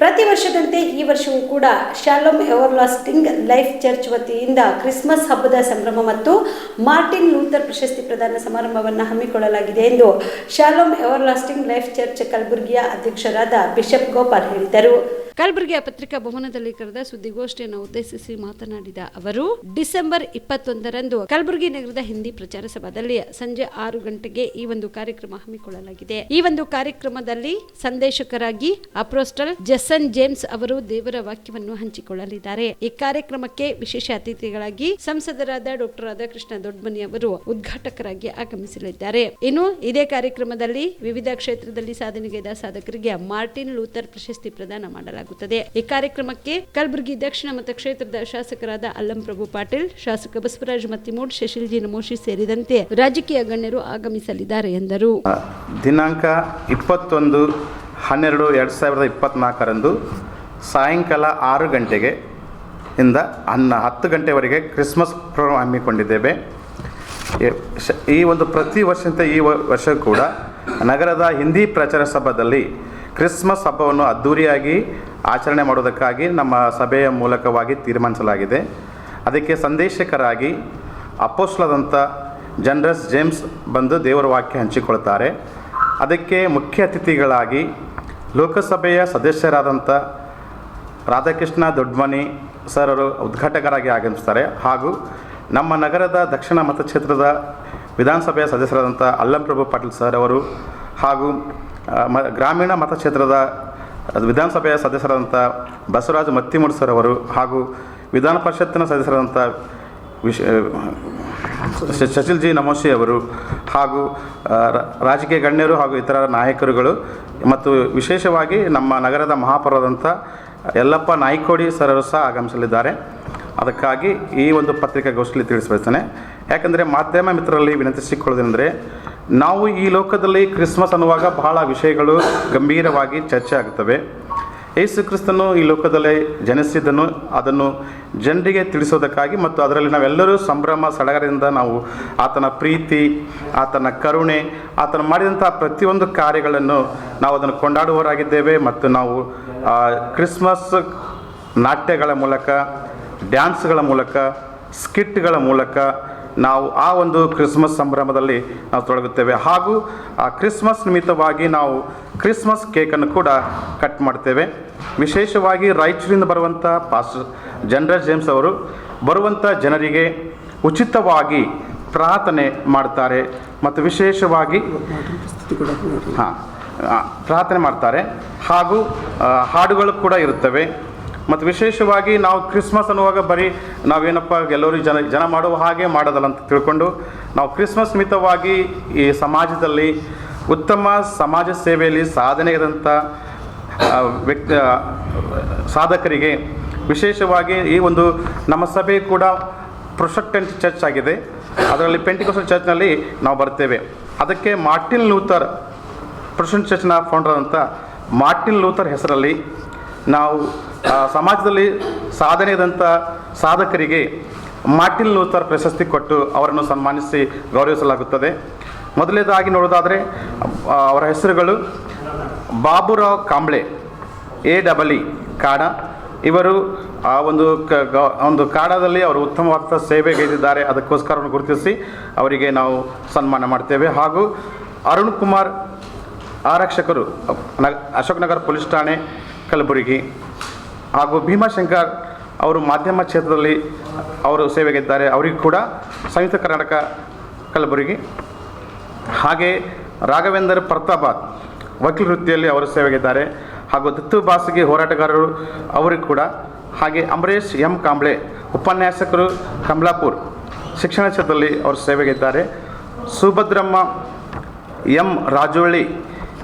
ಪ್ರತಿ ವರ್ಷದಂತೆ ಈ ವರ್ಷವೂ ಕೂಡ ಶಾಲೋಮ್ ಎವರ್ಲಾಸ್ಟಿಂಗ್ ಲೈಫ್ ಚರ್ಚ್ ವತಿಯಿಂದ ಕ್ರಿಸ್ಮಸ್ ಹಬ್ಬದ ಸಂಭ್ರಮ ಮತ್ತು ಮಾರ್ಟಿನ್ ಲೂಥರ್ ಪ್ರಶಸ್ತಿ ಪ್ರದಾನ ಸಮಾರಂಭವನ್ನು ಹಮ್ಮಿಕೊಳ್ಳಲಾಗಿದೆ ಎಂದು ಶಾಲೋಮ್ ಎವರ್ಲಾಸ್ಟಿಂಗ್ ಲೈಫ್ ಚರ್ಚ್ ಕಲಬುರಗಿಯ ಅಧ್ಯಕ್ಷರಾದ ಬಿಷಪ್ ಗೋಪಾಲ್ ಹೇಳಿದರು. ಕಲಬುರಗಿಯ ಪತ್ರಿಕಾ ಭವನದಲ್ಲಿ ಕರೆದ ಸುದ್ದಿಗೋಷ್ಠಿಯನ್ನು ಉದ್ದೇಶಿಸಿ ಮಾತನಾಡಿದ ಅವರು, ಡಿಸೆಂಬರ್ ಇಪ್ಪತ್ತೊಂದರಂದು ಕಲಬುರಗಿ ನಗರದ ಹಿಂದಿ ಪ್ರಚಾರ ಸಭಾದಲ್ಲಿ ಸಂಜೆ ಆರು ಗಂಟೆಗೆ ಈ ಒಂದು ಕಾರ್ಯಕ್ರಮ ಹಮ್ಮಿಕೊಳ್ಳಲಾಗಿದೆ. ಈ ಒಂದು ಕಾರ್ಯಕ್ರಮದಲ್ಲಿ ಸಂದೇಶಕರಾಗಿ ಅಪ್ರೋಸ್ಟಲ್ ಜಸನ್ ಜೇಮ್ಸ್ ಅವರು ದೇವರ ವಾಕ್ಯವನ್ನು ಹಂಚಿಕೊಳ್ಳಲಿದ್ದಾರೆ. ಈ ಕಾರ್ಯಕ್ರಮಕ್ಕೆ ವಿಶೇಷ ಅತಿಥಿಗಳಾಗಿ ಸಂಸದರಾದ ಡಾಕ್ಟರ್ ರಾಧಾಕೃಷ್ಣ ದೊಡ್ಮನಿ ಅವರು ಉದ್ಘಾಟಕರಾಗಿ ಆಗಮಿಸಲಿದ್ದಾರೆ. ಇನ್ನು ಇದೇ ಕಾರ್ಯಕ್ರಮದಲ್ಲಿ ವಿವಿಧ ಕ್ಷೇತ್ರದಲ್ಲಿ ಸಾಧನೆಗೈದ ಸಾಧಕರಿಗೆ ಮಾರ್ಟಿನ್ ಲೂಥರ್ ಪ್ರಶಸ್ತಿ ಪ್ರದಾನ ಮಾಡಲಾಗುತ್ತದೆ. ಈ ಕಾರ್ಯಕ್ರಮಕ್ಕೆ ಕಲಬುರಗಿ ದಕ್ಷಿಣ ಮತ್ತು ಮತಕ್ಷೇತ್ರದ ಶಾಸಕರಾದ ಅಲ್ಲಂ ಪ್ರಭು ಪಾಟೀಲ್, ಶಾಸಕ ಬಸವರಾಜ ಮತ್ತಿಮೂಡ್ ಶಶಿಲ್ಜಿ ನಮೋಶಿ ಸೇರಿದಂತೆ ರಾಜಕೀಯ ಗಣ್ಯರು ಆಗಮಿಸಲಿದ್ದಾರೆ ಎಂದರು. ದಿನಾಂಕ ಇಪ್ಪತ್ತೊಂದು ಹನ್ನೆರಡು ಎರಡು ಸಾವಿರದ ಇಪ್ಪತ್ನಾಲ್ಕರಂದು ಸಾಯಂಕಾಲ ಆರು ಗಂಟೆಗೆ ಇಂದ ಅನ್ನ ಹತ್ತು ಗಂಟೆವರೆಗೆ ಕ್ರಿಸ್ಮಸ್ ಪ್ರೋಗ್ರಾಮ್ ಹಮ್ಮಿಕೊಂಡಿದ್ದೇವೆ. ಈ ಒಂದು ಪ್ರತಿ ವರ್ಷದಂತೆ ಈ ವರ್ಷ ಕೂಡ ನಗರದ ಹಿಂದಿ ಪ್ರಚಾರ ಸಭಾದಲ್ಲಿ ಕ್ರಿಸ್ಮಸ್ ಹಬ್ಬವನ್ನು ಅದ್ಧೂರಿಯಾಗಿ ಆಚರಣೆ ಮಾಡೋದಕ್ಕಾಗಿ ನಮ್ಮ ಸಭೆಯ ಮೂಲಕವಾಗಿ ತೀರ್ಮಾನಿಸಲಾಗಿದೆ. ಅದಕ್ಕೆ ಸಂದೇಶಕರಾಗಿ ಅಪೋಸ್ಲದಂಥ ಜನರಸ್ ಜೇಮ್ಸ್ ಬಂದು ದೇವರ ವಾಕ್ಯ ಹಂಚಿಕೊಳ್ತಾರೆ ಅದಕ್ಕೆ ಮುಖ್ಯ ಅತಿಥಿಗಳಾಗಿ ಲೋಕಸಭೆಯ ಸದಸ್ಯರಾದಂಥ ರಾಧಾಕೃಷ್ಣ ದೊಡ್ಮನಿ ಸರ್ ಅವರು ಉದ್ಘಾಟಕರಾಗಿ ಆಗಮಿಸ್ತಾರೆ. ಹಾಗೂ ನಮ್ಮ ನಗರದ ದಕ್ಷಿಣ ಮತಕ್ಷೇತ್ರದ ವಿಧಾನಸಭೆಯ ಸದಸ್ಯರಾದಂಥ ಅಲ್ಲಂಪ್ರಭು ಪಾಟೀಲ್ ಸರ್ ಅವರು ಹಾಗೂ ಮ, ಗ್ರಾಮೀಣ ಮತಕ್ಷೇತ್ರದ ವಿಧಾನಸಭೆಯ ಸದಸ್ಯರಾದಂಥ ಬಸವರಾಜ ಮತ್ತಿಮೂಡ್ ಸರ್ ಅವರು ಹಾಗೂ ವಿಧಾನ ಪರಿಷತ್ತಿನ ಸದಸ್ಯರಾದಂಥ ವಿಶ್ ಶಶಿಲ್ ಜಿ ನಮೋಶಿ ಅವರು ಹಾಗೂ ರಾಜಕೀಯ ಗಣ್ಯರು ಹಾಗೂ ಇತರ ನಾಯಕರುಗಳು ಮತ್ತು ವಿಶೇಷವಾಗಿ ನಮ್ಮ ನಗರದ ಮಹಾಪೌರದಂಥ ಯಲ್ಲಪ್ಪ ನಾಯ್ಕೋಡಿ ಸರರು ಸಹ ಆಗಮಿಸಲಿದ್ದಾರೆ. ಅದಕ್ಕಾಗಿ ಈ ಒಂದು ಪತ್ರಿಕಾಗೋಷ್ಠಿಯಲ್ಲಿ ತಿಳಿಸ್ಬಯಸ್ತೇನೆ ಯಾಕಂದರೆ ಮಾಧ್ಯಮ ಮಿತ್ರರಲ್ಲಿ ವಿನಂತಿಸಿಕೊಳ್ಳೋದೇನೆಂದರೆ, ನಾವು ಈ ಲೋಕದಲ್ಲಿ ಕ್ರಿಸ್ಮಸ್ ಅನ್ನುವಾಗ ಬಹಳ ವಿಷಯಗಳು ಗಂಭೀರವಾಗಿ ಚರ್ಚೆ ಆಗುತ್ತವೆ. ಯೇಸು ಕ್ರಿಸ್ತನು ಈ ಲೋಕದಲ್ಲಿ ಜನಿಸಿದ್ದನ್ನು ಅದನ್ನು ಜನರಿಗೆ ತಿಳಿಸೋದಕ್ಕಾಗಿ ಮತ್ತು ಅದರಲ್ಲಿ ನಾವೆಲ್ಲರೂ ಸಂಭ್ರಮ, ಸಡಗರದಿಂದ ನಾವು ಆತನ ಪ್ರೀತಿ, ಆತನ ಕರುಣೆ, ಆತನ ಮಾಡಿದಂಥ ಪ್ರತಿಯೊಂದು ಕಾರ್ಯಗಳನ್ನು ನಾವು ಅದನ್ನು ಕೊಂಡಾಡುವವರಾಗಿದ್ದೇವೆ. ಮತ್ತು ನಾವು ಕ್ರಿಸ್ಮಸ್ ನಾಟ್ಯಗಳ ಮೂಲಕ ಡ್ಯಾನ್ಸ್ಗಳ ಮೂಲಕ, ಸ್ಕಿಟ್ಗಳ ಮೂಲಕ ನಾವು ಆ ಒಂದು ಕ್ರಿಸ್ಮಸ್ ಸಂಭ್ರಮದಲ್ಲಿ ನಾವು ತೊಡಗುತ್ತೇವೆ. ಹಾಗೂ ಆ ಕ್ರಿಸ್ಮಸ್ ನಿಮಿತ್ತವಾಗಿ ನಾವು ಕ್ರಿಸ್ಮಸ್ ಕೇಕನ್ನು ಕೂಡ ಕಟ್ ಮಾಡ್ತೇವೆ. ವಿಶೇಷವಾಗಿ ರಾಯಚೂರಿಂದ ಬರುವಂಥ ಪಾಸ್ಟರ್ ಜನರಲ್ ಜೇಮ್ಸ್ ಅವರು ಬರುವಂಥ ಜನರಿಗೆ ಉಚಿತವಾಗಿ ಪ್ರಾರ್ಥನೆ ಮಾಡ್ತಾರೆ ಮತ್ತು ವಿಶೇಷವಾಗಿ ಹಾಂ ಪ್ರಾರ್ಥನೆ ಮಾಡ್ತಾರೆ. ಹಾಗೂ ಹಾಡುಗಳು ಕೂಡ ಇರುತ್ತವೆ. ಮತ್ತು ವಿಶೇಷವಾಗಿ ನಾವು ಕ್ರಿಸ್ಮಸ್ ಅನ್ನುವಾಗ ಬರೀ ನಾವೇನಪ್ಪ ಎಲ್ಲರಿಗೂ ಜನ ಜನ ಮಾಡುವ ಹಾಗೆ ಮಾಡೋದಲ್ಲ ಅಂತ ತಿಳ್ಕೊಂಡು ನಾವು ಕ್ರಿಸ್ಮಸ್ ಮಿತವಾಗಿ ಈ ಸಮಾಜದಲ್ಲಿ ಉತ್ತಮ ಸಮಾಜ ಸೇವೆಯಲ್ಲಿ ಸಾಧನೆಯಾದಂಥ ವ್ಯಕ್ತಿ ಸಾಧಕರಿಗೆ ವಿಶೇಷವಾಗಿ ಈ ಒಂದು ನಮ್ಮ ಸಭೆ ಕೂಡ ಪ್ರೊಸೆಕ್ಟೆಂಟ್ ಚರ್ಚ್ ಆಗಿದೆ. ಅದರಲ್ಲಿ ಪೆಂಟಿಕೋಸಲ್ ಚರ್ಚ್ನಲ್ಲಿ ನಾವು ಬರ್ತೇವೆ. ಅದಕ್ಕೆ ಮಾರ್ಟಿನ್ ಲೂಥರ್ ಪ್ರೊಸೆಂಟ್ ಚರ್ಚ್ನ ಫೌಂಡರ್ ಅಂತ ಮಾರ್ಟಿನ್ ಲೂಥರ್ ಹೆಸರಲ್ಲಿ ನಾವು ಸಮಾಜದಲ್ಲಿ ಸಾಧನೆಯಾದಂಥ ಸಾಧಕರಿಗೆ ಮಾರ್ಟಿನ್ ಲೂಥರ್ ಪ್ರಶಸ್ತಿ ಕೊಟ್ಟು ಅವರನ್ನು ಸನ್ಮಾನಿಸಿ ಗೌರವಿಸಲಾಗುತ್ತದೆ. ಮೊದಲನೇದಾಗಿ ನೋಡೋದಾದರೆ ಅವರ ಹೆಸರುಗಳು Baburao Kamble, A double E, ಕಾಡ. ಇವರು, ಆ, ಒಂದು ಕ ಒಂದು ಕಾಡದಲ್ಲಿ ಅವರು ಉತ್ತಮವಾದ ಸೇವೆಗೈದಿದ್ದಾರೆ ಅದಕ್ಕೋಸ್ಕರ ಅವ್ರನ್ನು ಗುರುತಿಸಿ ಅವರಿಗೆ ನಾವು ಸನ್ಮಾನ ಮಾಡ್ತೇವೆ. ಹಾಗೂ ಅರುಣ್ ಕುಮಾರ್ ಆರಕ್ಷಕರು ನ ಅಶೋಕ್ ನಗರ್ ಪೊಲೀಸ್ ಠಾಣೆ ಕಲಬುರಗಿ. ಹಾಗೂ ಭೀಮಾಶಂಕರ್ ಅವರು ಮಾಧ್ಯಮ ಕ್ಷೇತ್ರದಲ್ಲಿ ಅವರು ಸೇವೆಗಿದ್ದಾರೆ. ಅವರಿಗೂ ಕೂಡ ಸಂಯುಕ್ತ ಕರ್ನಾಟಕ ಕಲಬುರಗಿ ಹಾಗೆ ರಾಘವೇಂದ್ರ ಪ್ರತಾಪ ವಕೀಲ ವೃತ್ತಿಯಲ್ಲಿ ಅವರು ಸೇವೆಗಿದ್ದಾರೆ. ಹಾಗೂ ದತ್ತು ಬಾಸಗಿ ಹೋರಾಟಗಾರರು ಅವರಿಗೂ ಕೂಡ ಹಾಗೆ ಅಂಬರೀಷ್ ಎಂ ಕಾಂಬ್ಳೆ ಉಪನ್ಯಾಸಕರು ಕಮಲಾಪುರ್ ಶಿಕ್ಷಣ ಕ್ಷೇತ್ರದಲ್ಲಿ ಅವರು ಸೇವೆಗಿದ್ದಾರೆ. ಸುಭದ್ರಮ್ಮ ಎಂ ರಾಜೋಳಿ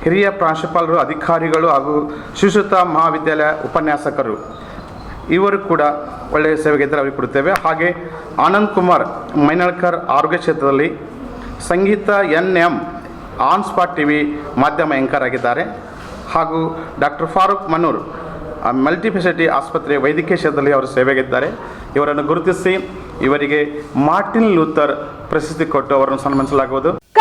ಹಿರಿಯ ಪ್ರಾಂಶುಪಾಲರು, ಅಧಿಕಾರಿಗಳು ಹಾಗೂ ಶಿಶುತ ಮಹಾವಿದ್ಯಾಲಯ ಉಪನ್ಯಾಸಕರು. ಇವರು ಕೂಡ ಒಳ್ಳೆಯ ಸೇವೆಗೆ ಅವರಿಗೆ ಕೊಡುತ್ತೇವೆ ಹಾಗೆ ಆನಂದ್ ಕುಮಾರ್ ಮೈನಳ್ಕರ್ ಆರೋಗ್ಯ ಕ್ಷೇತ್ರದಲ್ಲಿ Sangeetha N M on spot T V ಮಾಧ್ಯಮ ಎಂಕರ್ ಆಗಿದ್ದಾರೆ. ಹಾಗೂ ಡಾಕ್ಟರ್ ಫಾರೂಕ್ ಮನೂರ್ ಮಲ್ಟಿಫೆಸಿಲಿಟಿ ಆಸ್ಪತ್ರೆ ವೈದ್ಯಕೀಯ ಕ್ಷೇತ್ರದಲ್ಲಿ ಅವರು ಸೇವೆಗಿದ್ದಾರೆ ಇವರನ್ನು ಗುರುತಿಸಿ ಇವರಿಗೆ ಮಾರ್ಟಿನ್ ಲೂಥರ್ ಪ್ರಶಸ್ತಿ ಕೊಟ್ಟು ಅವರನ್ನು ಸನ್ಮಾನಿಸಲಾಗುವುದು.